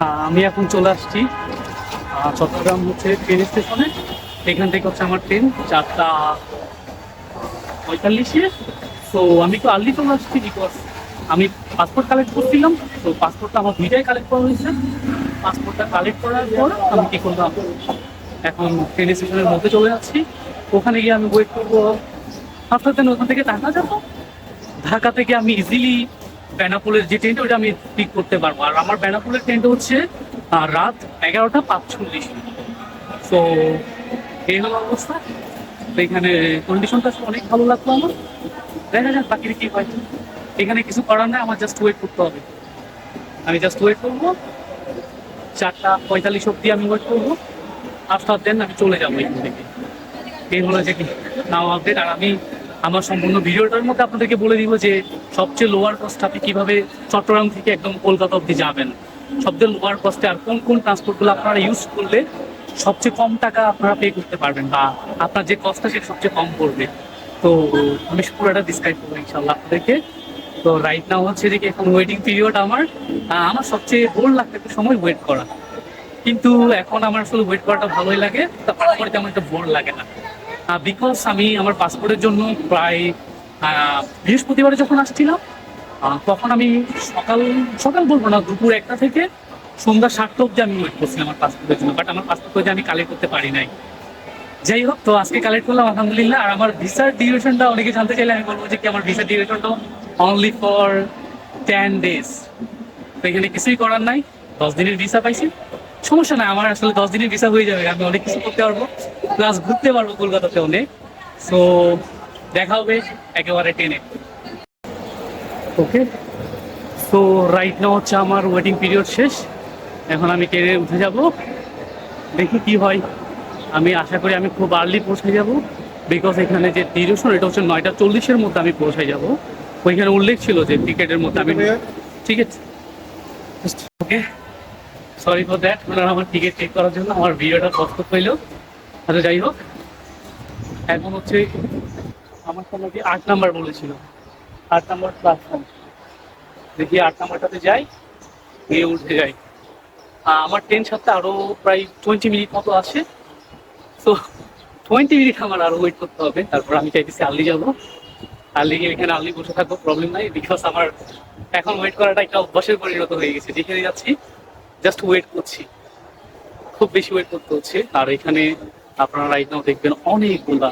আমি এখন চলে আসছি চট্টগ্রাম হচ্ছে ট্রেন স্টেশনে এখান থেকে হচ্ছে আমার ট্রেন চারটা পঁয়তাল্লিশে। তো আমি একটু আর্লি চলে আসছি বিকজ আমি পাসপোর্ট কালেক্ট করছিলাম। তো পাসপোর্টটা আমার দুইটাই কালেক্ট করা হয়েছে। পাসপোর্টটা কালেক্ট করার পর আমি কি করলাম এখন ট্রেন স্টেশনের মধ্যে চলে যাচ্ছি। ওখানে গিয়ে আমি ওয়েট করব। দেন ওখান থেকে ঢাকা যাব। ঢাকা থেকে আমি ইজিলি বেনাপুলের যে ট্রেনটা ওটা আমি পিক করতে পারব। আর আমার বেনাপুলের ট্রেনটা হচ্ছে রাত এগারোটা পাঁচচল্লিশ তো এই হলো অবস্থা। তো এখানে কন্ডিশনটা অনেক ভালো লাগল আমার। দেখা যাক বাকির কি হয়। এখানে কিছু করার নাই, আমার জাস্ট ওয়েট করতে হবে। আমি জাস্ট ওয়েট করব। চারটা পঁয়তাল্লিশ অব্দি আমি ওয়েট করব। আফটার দেন আমি চলে যাব এখান থেকে। এই হলো যে কি নাও আপডেট আর আমি আমার সম্পূর্ণ ভিডিওটার মধ্যে আপনাদেরকে বলে দিব যে সবচেয়ে লোয়ার কস্ট আপনি কীভাবে চট্টগ্রাম থেকে একদম কলকাতা অব্দি যাবেন? সবচেয়ে লোয়ার কস্টে আর কোন কোন ট্রান্সপোর্টগুলো আপনারা ইউজ করলে সবচেয়ে কম টাকা আপনারা পে করতে পারবেন বা আপনার যে কস্টটা সেটা সবচেয়ে কম পড়বে? তো আমি পুরোটা ডিসক্রাইব করব ইনশাল্লাহ আপনাদেরকে। তো রাইট নাও হচ্ছে যে এখন ওয়েটিং পিরিয়ড আমার। আমার সবচেয়ে বোর লাগতে একটা সময় ওয়েট করা। কিন্তু এখন আমার আসলে ওয়েট করাটা ভালোই লাগে তারপরে তেমন একটা বোর লাগে না। বিকজ আমি আমার পাসপোর্টের জন্য প্রায় বৃহস্পতিবারে যখন আসছিলাম তখন আমি সকাল সকাল বলব না, দুপুর একটা থেকে সন্ধ্যা সাতটা অব্দি আমি ওয়েট করছিলাম আমার পাসপোর্টের জন্য বাট আমার পাসপোর্ট আমি কালেক্ট করতে পারি নাই। যাই হোক, তো আজকে কালেক্ট করলাম, আলহামদুলিল্লাহ, আর আমার ভিসার ডিউরেশনটা অনেকে জানতে চাইলে আমি বলব যে কি আমার ভিসার ডিউরেশনটা অনলি ফর টেন ডেজ তো এখানে কিছুই করার নাই, দশ দিনের ভিসা পাইছি। সমস্যা নাই, আমার আসলে দশ দিনের ভিসা হয়ে যাবে, আমি অনেক কিছু করতে পারব। প্লাস ঘুরতে পারব কলকাতাতে অনেক সো দেখা হবে একেবারে টেনে। ওকে সো রাইট নাও হচ্ছে আমার ওয়েটিং পিরিয়ড শেষ। এখন আমি ট্রেনে উঠে যাব। দেখি কি হয়। আমি আশা করি আমি খুব আর্লি পৌঁছে যাব। বিকজ এখানে যে ডিউরেশন এটা হচ্ছে নয়টা চল্লিশের মধ্যে আমি পৌঁছে যাব। ওইখানে উল্লেখ ছিল যে টিকেটের মধ্যে আমি ঠিক আছে। ওকে সরি ফর দ্যাট ওনারা আমার টিকিট চেক করার জন্য আমার ভিডিওটা কষ্ট পেল আচ্ছা যাই হোক, এখন হচ্ছে আমার সামনে কি আট নাম্বার বলেছিল আট নাম্বার প্ল্যাটফর্ম দেখি আট নাম্বারটাতে যাই, গিয়ে উঠে যাই। আমার ট্রেন সাথে আরও প্রায় টোয়েন্টি মিনিট মতো আছে। তো টোয়েন্টি মিনিট আমার আরও ওয়েট করতে হবে। তারপর আমি চাইতেছি আর্লি যাব। আর্লি গিয়ে এখানে আর্লি বসে থাকব প্রবলেম নাই বিকজ আমার এখন ওয়েট করাটা একটা অভ্যাসের পরিণত হয়ে গেছে। যেখানে যাচ্ছি জাস্ট ওয়েট করছি। খুব বেশি ওয়েট করতে হচ্ছে। আর এখানে আপনারা রাইট নাও দেখবেন অনেকগুলা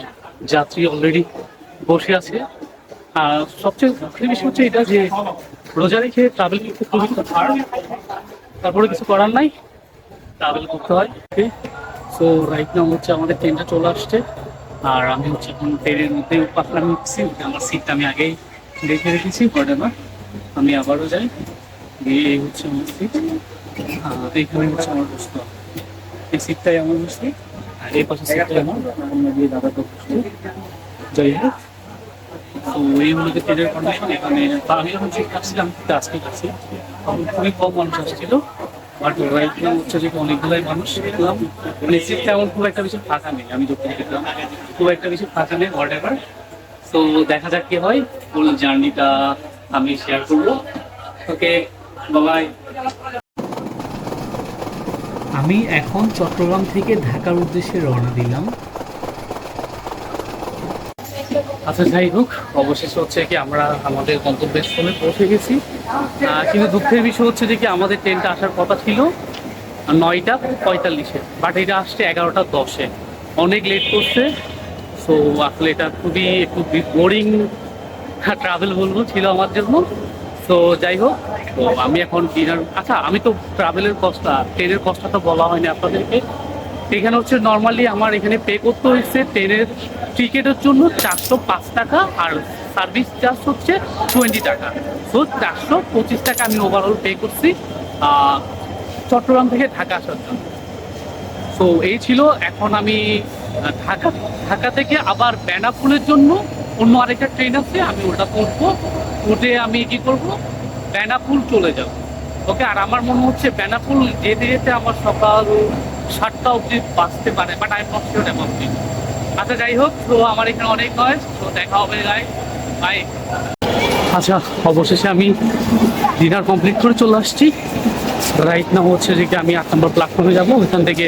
যাত্রী অলরেডি বসে আছে। আর সবচেয়ে দুঃখের বিষয় হচ্ছে এটা যে রোজা রেখে ট্রাভেল করতে খুবই তারপরে কিছু করার নাই। ট্রাভেল করতে হয়। সো রাইট নাও হচ্ছে আমাদের ট্রেনটা চলে আসছে। আর আমি হচ্ছে এখন ট্রেনের মধ্যে পাতলাম নিচ্ছি আমার সিটটা আমি আগেই দেখে রেখেছি পরে না আমি আবারও যাই। গিয়ে এই হচ্ছে আমার সিট এইখানে হচ্ছে আমার বসতে। এই সিটটাই আমার আর এই পাশে তো যাই হোক। তো এই হলো যে ট্রেনের কন্ডিশন এখানে আমি যখন সিট কাটছিলাম আজকে কাটছি তখন খুবই কম মানুষ আসছিল। বাট রাইট নাও হচ্ছে যে অনেকগুলাই মানুষ দেখলাম। মানে সিটটা এমন খুব একটা বেশি ফাঁকা নেই। আমি যখন দেখলাম, খুব একটা বেশি ফাঁকা নেই হোয়াট এভার তো দেখা যাক কি হয়। ফুল জার্নিটা আমি শেয়ার করব। ওকে বাবাই আমি এখন চট্টগ্রাম থেকে ঢাকার উদ্দেশ্যে রওনা দিলাম। আচ্ছা যাই হোক, অবশেষে হচ্ছে কি আমরা আমাদের গন্তব্যস্থলে পৌঁছে গেছি। কিন্তু দুঃখের বিষয় হচ্ছে যে কি আমাদের ট্রেনটা আসার কথা ছিল নয়টা পঁয়তাল্লিশে বাট এটা আসছে এগারোটা দশে। অনেক লেট করছে সো আসলে এটা খুবই একটু বোরিং ট্রাভেল বলব ছিল আমার জন্য। তো যাই হোক, তো আমি এখন ডিনার আচ্ছা আমি তো ট্রাভেলের কস্টটা ট্রেনের কস্টটা তো বলা হয়নি আপনাদেরকে। এখানে হচ্ছে নর্মালি আমার এখানে পে করতে হয়েছে ট্রেনের টিকিটের জন্য চারশো পাঁচ টাকা আর সার্ভিস চার্জ হচ্ছে টোয়েন্টি টাকা। তো চারশো পঁচিশ টাকা আমি ওভারঅল পে করছি চট্টগ্রাম থেকে ঢাকা আসার জন্য। তো এই ছিল, এখন আমি ঢাকা ঢাকা থেকে আবার বেনাপুলের জন্য অন্য আরেকটা ট্রেন আছে, আমি ওটা করব। উঠে আমি কি করব? বেনাপুল চলে যাব। ওকে, আর আমার মনে হচ্ছে বেনাপুল যেতে যেতে আমার সকাল সাতটা অবধি বাঁচতে পারে but I not sure about আচ্ছা যাই হোক, তো আমার এখানে অনেক নয় তো দেখা হবে গাই বাই আচ্ছা অবশেষে আমি ডিনার কমপ্লিট করে চলে আসছি। রাইট নাও হচ্ছে যে কি আমি আট নম্বর প্ল্যাটফর্মে যাব ওইখান থেকে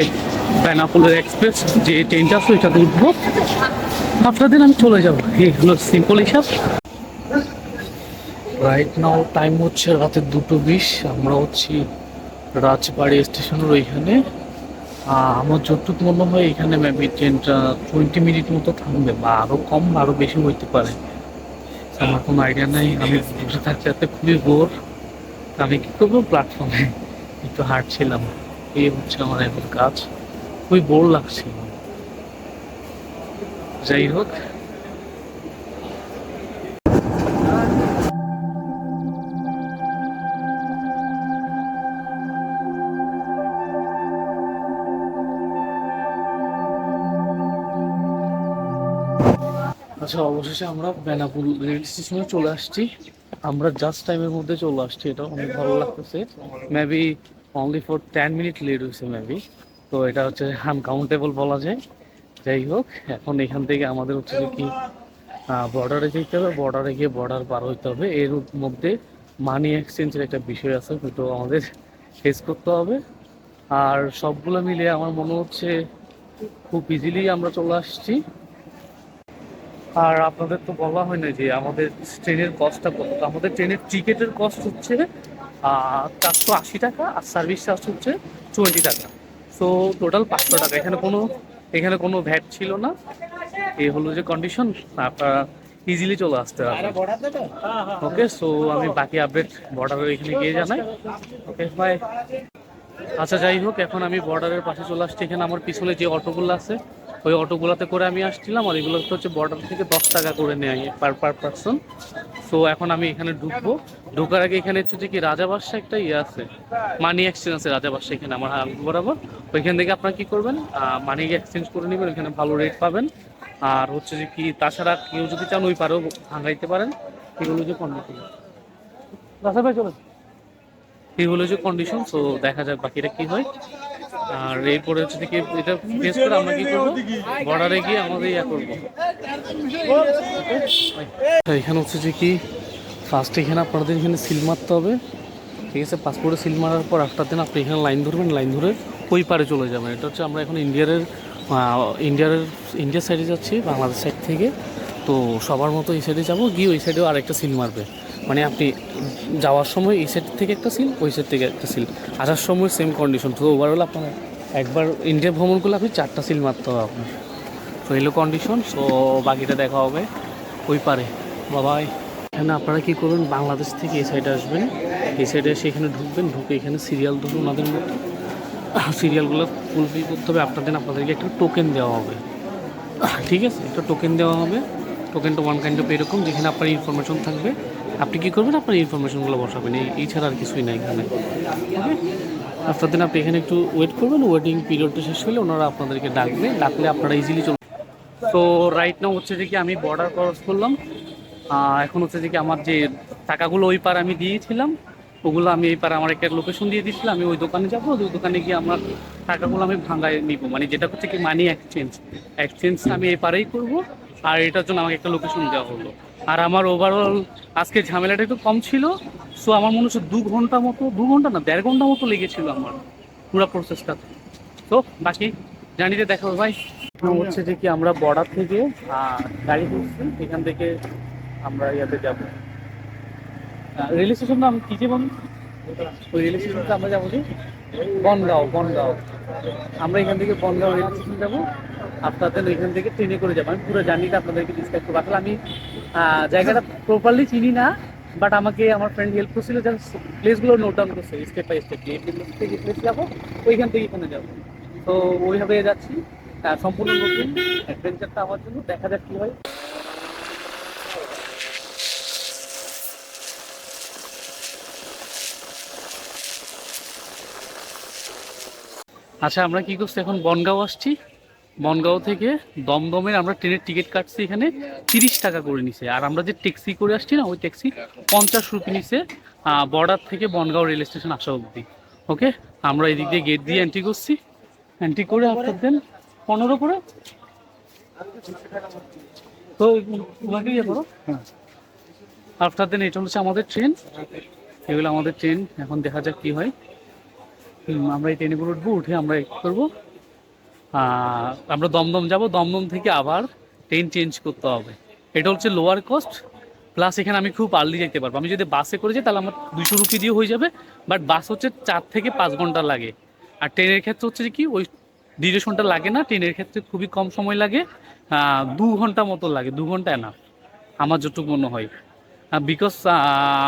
বেনাপুলের এক্সপ্রেস যে ট্রেনটা আছে, ওইটাতে উঠবো। দিন আমি চলে যাব। এই হলো সিম্পল হিসাব। রাইট নাও টাইম হচ্ছে রাতের দুটো বিশ। আমরা হচ্ছি রাজবাড়ি স্টেশনের ওইখানে। আমার যতটুকু মনে হয় এখানে মেবি ট্রেনটা টোয়েন্টি মিনিট মতো থামবে বা আরও কম আরও বেশি হইতে পারে। আমার কোনো আইডিয়া নাই। আমি বসে থাকতে থাকতে খুবই বোর আমি কি করব? প্ল্যাটফর্মে একটু হাঁটছিলাম। এই হচ্ছে আমার এখন কাজ। খুবই বোর লাগছিল। যাই হোক। আচ্ছা অবশেষে আমরা বেনাপুল রেল স্টেশনে চলে আসছি। আমরা জাস্ট টাইমের মধ্যে চলে আসছি, এটা অনেক ভালো লাগতেছে। Maybe only for ten minute late হয়েছে মেবি তো এটা হচ্ছে আনকাউন্টেবল বলা যায়। যাই হোক, এখন এখান থেকে আমাদের হচ্ছে যে কি বর্ডারে যেতে হবে বর্ডারে গিয়ে বর্ডার পার হইতে হবে। এর মধ্যে মানি এক্সচেঞ্জের একটা বিষয় আছে তো আমাদের ফেস করতে হবে। আর সবগুলো মিলিয়ে আমার মনে হচ্ছে খুব ইজিলি আমরা চলে আসছি। আর আপনাদের তো বলা হয় না যে আমাদের ট্রেনের কস্টটা কত আমাদের ট্রেনের টিকিটের কস্ট হচ্ছে চারশো আশি টাকা আর সার্ভিস চার্জ হচ্ছে টোয়েন্টি টাকা। সো টোটাল পাঁচশো টাকা। এখানে কোনো এখানে কোনো ভ্যাট ছিল না। এই হলো যে কন্ডিশন আপনারা ইজিলি চলে আসতে পারবেন ওকে সো আমি বাকি আপডেট বর্ডারের এখানে গিয়ে জানাই। ওকে বাই আচ্ছা যাই হোক এখন আমি বর্ডারের পাশে চলে আসছি। এখানে আমার পিছনে যে অটোগুলো আছে ওই অটোগুলোতে করে আমি আসছিলাম আর এগুলো হচ্ছে বর্ডার থেকে দশ টাকা করে নেয় পার পার পার্সন সো এখন আমি এখানে ঢুকবো। ঢোকার আগে এখানে হচ্ছে যে কি রাজাবাসা একটা ইয়ে আছে মানি এক্সচেঞ্জ আছে রাজাবাসা এখানে আমার বরাবর। ওইখান থেকে আপনারা কি করবেন? মানি এক্সচেঞ্জ করে নেবেন ওইখানে ভালো রেট পাবেন। আর হচ্ছে যে কি তাছাড়া কেউ যদি চান ওই পারেও ভাঙাইতে পারেন। এগুলো যে কন্ডিশন রাজা ভাই চলে এই হলো যে কন্ডিশন সো দেখা যাক বাকিটা কি হয়। আর এরপরে হচ্ছে কি এটা ফেস করে আমরা কি করব? বর্ডারে গিয়ে আমাদের ইয়া করব। এখানে হচ্ছে যে কি ফার্স্ট এখানে আপনাদের এখানে সিল মারতে হবে। ঠিক আছে পাসপোর্টে সিল মারার পর আফটার দিন আপনি এখানে লাইন ধরবেন লাইন ধরে ওই পারে চলে যাবেন। এটা হচ্ছে আমরা এখন ইন্ডিয়ার ইন্ডিয়ার ইন্ডিয়ার সাইডে যাচ্ছি, বাংলাদেশ সাইড থেকে। তো সবার মতো এই সাইডে যাব, গিয়ে ওই সাইডেও আরেকটা সিল মারবে। মানে আপনি যাওয়ার সময় এই সাইড থেকে একটা সিল ওই সাইড থেকে একটা সিল আসার সময় সেম কন্ডিশন তো ওভারঅল আপনার একবার ইন্ডিয়া ভ্রমণ করলে আপনি চারটা সিল মারতে হবে আপনার তো এলো কন্ডিশন সো বাকিটা দেখা হবে ওই পারে। বাবাই এখানে আপনারা কী করবেন, বাংলাদেশ থেকে এই সাইডে আসবেন, এই সাইডে এসে এখানে ঢুকবেন, ঢুকে এখানে সিরিয়াল ধরুন ওনাদের মতো সিরিয়ালগুলো ফুলফিল করতে হবে, আপনাদের আপনাদেরকে একটা টোকেন দেওয়া হবে। ঠিক আছে? একটা টোকেন দেওয়া হবে। টোকেনটা ওয়ান কাইন্ড অফ এরকম, যেখানে আপনার ইনফরমেশন থাকবে। আপনি কি করবেন? আপনার ইনফরমেশনগুলো বসাবেন। এই ছাড়া আর কিছুই নাই এখানে। আফটার দিন আপনি এখানে একটু ওয়েট করবেন। ওয়েটিং পিরিয়ডটা শেষ হলে ওনারা আপনাদেরকে ডাকবে। ডাকলে আপনারা ইজিলি চলে তো রাইট নাও হচ্ছে যে কি আমি বর্ডার ক্রস করলাম। এখন হচ্ছে যে কি আমার যে টাকাগুলো ওই পার আমি দিয়েছিলাম, ওগুলো আমি এই পারে আমার একটা লোকেশন দিয়ে দিয়েছিলাম। আমি ওই দোকানে যাব। ওই দোকানে গিয়ে আমার টাকাগুলো আমি ভাঙায় নিব। মানে যেটা হচ্ছে কি মানি এক্সচেঞ্জ এক্সচেঞ্জ আমি এই পারেই করব। আর এটার জন্য আমাকে একটা লোকেশন দেওয়া হলো। আর আমার ওভারঅল আজকে ঝামেলাটা একটু কম ছিল। সো আমার মনে হচ্ছে দু ঘণ্টা মতো, দু ঘণ্টা না, দেড় ঘণ্টা মতো লেগেছিল আমার পুরো প্রসেসটা তো বাকি জানিতে দেখো ভাই। হচ্ছে যে কি আমরা বর্ডার থেকে গাড়ি করছি এখান থেকে আমরা ইয়াতে যাব। রেল স্টেশন নাম কি যে বলুন ওই রেল স্টেশনটা আমরা যাব যে বনগাঁও বনগাঁও। আমরা এখান থেকে বনগাঁও রেল স্টেশন যাব। আপনাদের ওইখান থেকে ট্রেনে করে যাব। আমি পুরো জার্নিটা আপনাদেরকে ডিসক্রাইব করব। আসলে আমি জায়গাটা প্রপারলি চিনি না বাট আমাকে আমার ফ্রেন্ড হেল্প করছিল যে প্লেসগুলো নোট ডাউন করছে স্টেপ বাই স্টেপ থেকে প্লেস যাব, ওইখান থেকে এখানে যাব। তো ওইভাবে যাচ্ছি। সম্পূর্ণ নতুন। অ্যাডভেঞ্চারটা আমার জন্য। দেখা যাক কি হয়। আচ্ছা আমরা কি করছি এখন? বনগাঁও আসছি। বনগাঁও থেকে দমদমের আমরা ট্রেনের টিকিট কাটছি এখানে। তিরিশ টাকা করে নিছে। আর আমরা যে ট্যাক্সি করে আসছি না, ওই ট্যাক্সি পঞ্চাশ রুপি নিছে বর্ডার থেকে বনগাঁও রেল স্টেশন আসা অবধি। ওকে? আমরা এদিক দিয়ে গেট দিয়ে এন্ট্রি করছি। এন্ট্রি করে আপনার দেন পনেরো করে। তো তোমাকে ইয়ে করো আফটার দেন, এটা হচ্ছে আমাদের ট্রেন এগুলো আমাদের ট্রেন এখন দেখা যাক কি হয়। আমরা এই ট্রেনে করে উঠবো, উঠে আমরা করব। আমরা দমদম যাব। দমদম থেকে আবার ট্রেন চেঞ্জ করতে হবে। এটা হচ্ছে লোয়ার কস্ট প্লাস এখানে আমি খুব আর্লি যেতে পারব। আমি যদি বাসে করে যাই, তাহলে আমার দুশো রুপি দিয়ে হয়ে যাবে। বাট বাস হচ্ছে চার থেকে পাঁচ ঘণ্টা লাগে। আর ট্রেনের ক্ষেত্রে হচ্ছে কি, ওই ডিউরেশনটা লাগে না। ট্রেনের ক্ষেত্রে খুবই কম সময় লাগে। দু ঘণ্টা মতো লাগে, দু ঘণ্টা না আমার যতটুকু মনে হয়। বিকজ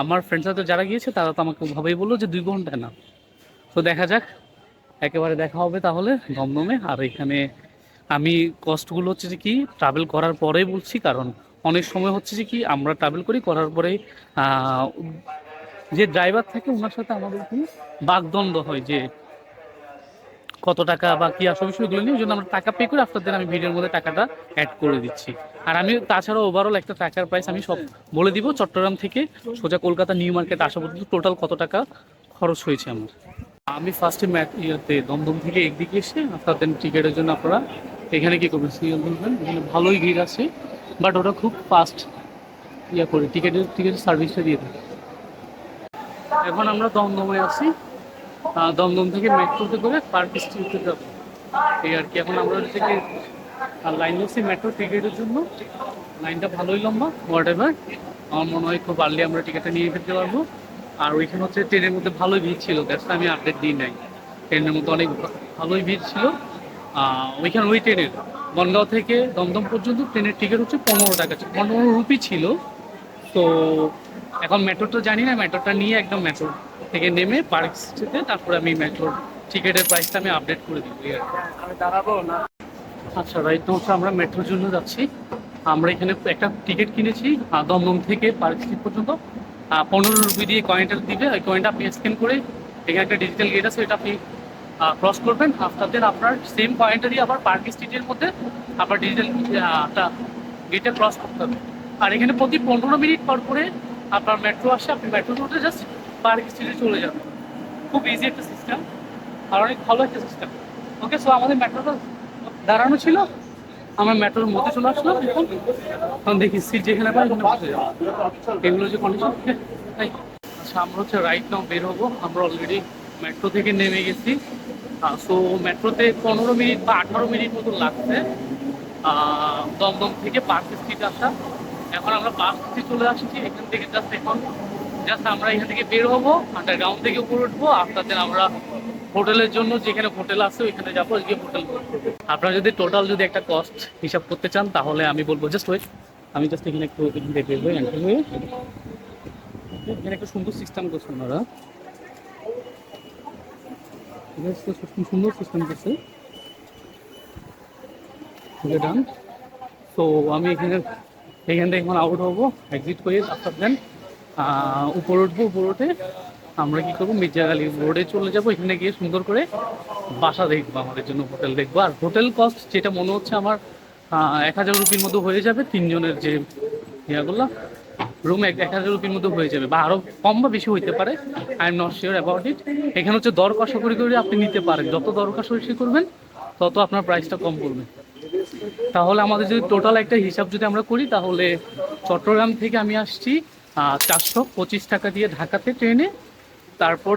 আমার ফ্রেন্ড সাথে যারা গিয়েছে, তারা তো আমাকে ভাবেই বলল যে দুই ঘণ্টা না তো দেখা যাক, একেবারে দেখা হবে তাহলে দমদমে। আর এখানে আমি কষ্টগুলো হচ্ছে যে কি ট্রাভেল করার পরেই বলছি, কারণ অনেক সময় হচ্ছে যে কি, আমরা ট্রাভেল করি, করার পরে যে ড্রাইভার থাকে, ওনার সাথে আমাদের কি বাগদণ্ড হয় যে কত টাকা বা কি আসল বিষয়গুলো নিয়ে জন্য আমরা টাকা পে করে দেন আমি ভিডিওর মধ্যে টাকাটা অ্যাড করে দিচ্ছি। আর আমি তাছাড়া ওভারঅল একটা টাকার প্রাইস আমি সব বলে দিব, চট্টগ্রাম থেকে সোজা কলকাতা, নিউ মার্কেট আসা পর্যন্ত টোটাল কত টাকা খরচ হয়েছে আমার। আমি ফার্স্টে ম্যাট ইয়েতে দমদম থেকে একদিকে এসে আফটার দেন টিকিটের জন্য আপনারা এখানে কি করবেন সিরিয়াল বলবেন এখানে ভালোই ভিড় আছে বাট ওটা খুব ফাস্ট ইয়ে করে টিকিটের টিকিটের সার্ভিসটা দিয়ে দেয়। এখন আমরা দমদমে আছি দমদম থেকে মেট্রোতে করে পার্ক স্ট্রিটে যাব। এই আর কি, এখন আমরা থেকে লাইন নিচ্ছি মেট্রো টিকিটের জন্য লাইনটা ভালোই লম্বা হোয়াট এভার আমার মনে হয় খুব আর্লি আমরা টিকিটটা নিয়ে ফেলতে পারব। আর ওইখানে হচ্ছে ট্রেনের মধ্যে ভালোই ভিড় ছিল দ্যাটস আমি আপডেট দিই নাই। ট্রেনের মধ্যে অনেক ভালোই ভিড় ছিল। ওইখানে ওই ট্রেনের বনগাঁও থেকে দমদম পর্যন্ত ট্রেনের টিকিট হচ্ছে পনেরো টাকা ছিল পনেরো রুপি ছিল। তো এখন মেট্রোটা জানি না মেট্রোটা নিয়ে একদম মেট্রো থেকে নেমে পার্ক স্ট্রিটে তারপরে আমি মেট্রোর টিকিটের প্রাইসটা আমি আপডেট করে দিব আমি দাঁড়াবো না? আচ্ছা রাইট তো হচ্ছে আমরা মেট্রোর জন্য যাচ্ছি। আমরা এখানে একটা টিকিট কিনেছি দমদম থেকে পার্ক স্ট্রিট পর্যন্ত। পনেরো রুপি দিয়ে কয়েনটা দিবে। ওই কয়েনটা আপনি স্ক্যান করে এখানে একটা ডিজিটাল গেট আছে এটা আপনি ক্রস করবেন। আফটার দেন আপনার সেম পয়েন্টটা দিয়ে আবার পার্ক স্ট্রিটের মধ্যে আবার ডিজিটাল একটা গেটে ক্রস করতে হবে। আর এখানে প্রতি পনেরো মিনিট পর করে আপনার মেট্রো আসে, আপনি মেট্রোর মধ্যে জাস্ট পার্ক স্ট্রিটে চলে যাবেন। খুব ইজি একটা সিস্টেম আর অনেক ভালো একটা সিস্টেম ওকে সো আমাদের মেট্রোটা দাঁড়ানো ছিল। আমরা মেট্রোর মধ্যে চলে আসলাম এখন দেখি সিট যেখানে পাই ওখানে বসে যাব। এগুলো যে কন্ডিশন তাই। আচ্ছা আমরা হচ্ছে রাইট নাও বের হব। আমরা অলরেডি মেট্রো থেকে নেমে গেছি। সো মেট্রোতে পনেরো মিনিট বা আঠারো মিনিট মতো লাগছে। দমদম থেকে পার্ক স্ট্রিট আসা। এখন আমরা পার্ক স্ট্রিট চলে আসছি, এখান থেকে জাস্ট এখন। জাস্ট আমরা এখান থেকে বের হব আন্ডারগ্রাউন্ড থেকে উপরে উঠবো আফটার দেন আমরা হোটেলের জন্য যেখানে হোটেল আছে, ওইখানে যাব গিয়ে হোটেল আপনারা যদি টোটাল যদি একটা কস্ট হিসাব করতে চান, তাহলে আমি বলব জাস্ট ওয়েট আমি জাস্ট এখানে একটু থেকে বেরবো এখানে একটা সুন্দর সিস্টেম করছে ওনারা। সুন্দর সিস্টেম করছে। ডান তো আমি এখানে, এখান থেকে এখন আউট হব এক্সিট করে আফটার দেন উপরে উঠবো, উপরে উঠে। আমরা কি করব? মির্জাগালি রোডে চলে যাব। এখানে গিয়ে সুন্দর করে বাসা দেখব, আমাদের জন্য হোটেল দেখব। আর হোটেল কস্ট যেটা মনে হচ্ছে আমার এক হাজার রুপির মতো হয়ে যাবে তিনজনের যে ইয়াগুলো। রুম এক এক হাজার রুপির মতো হয়ে যাবে বা আরও কম বা বেশি হইতে পারে। I am not sure about it এখানে হচ্ছে দর কষাকরি করে আপনি নিতে পারেন। যত দর কষাকরি করবেন, তত আপনার প্রাইসটা কম পড়বে। তাহলে আমাদের যদি টোটাল একটা হিসাব যদি আমরা করি, তাহলে চট্টগ্রাম থেকে আমি আসছি চারশো পঁচিশ টাকা দিয়ে ঢাকাতে ট্রেনে। তারপর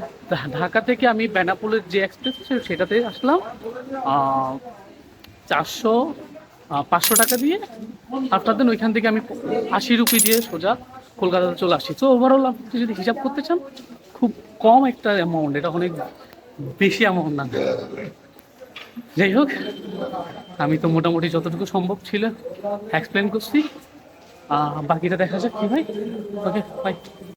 ঢাকা থেকে আমি বেনাপোলের যে এক্সপ্রেস সেটাতে আসলাম। চারশো পাঁচশো টাকা দিয়ে। আফটার দেন ওইখান থেকে আমি আশি রুপি দিয়ে সোজা কলকাতাতে চলে আসছি তো ওভারঅল আপনি যদি হিসাব করতে চান, খুব কম একটা অ্যামাউন্ট এটা অনেক বেশি অ্যামাউন্ট না। যাই হোক, আমি তো মোটামুটি যতটুকু সম্ভব ছিল এক্সপ্লেন করছি। বাকিটা দেখা যাক কি ভাই ওকে বাই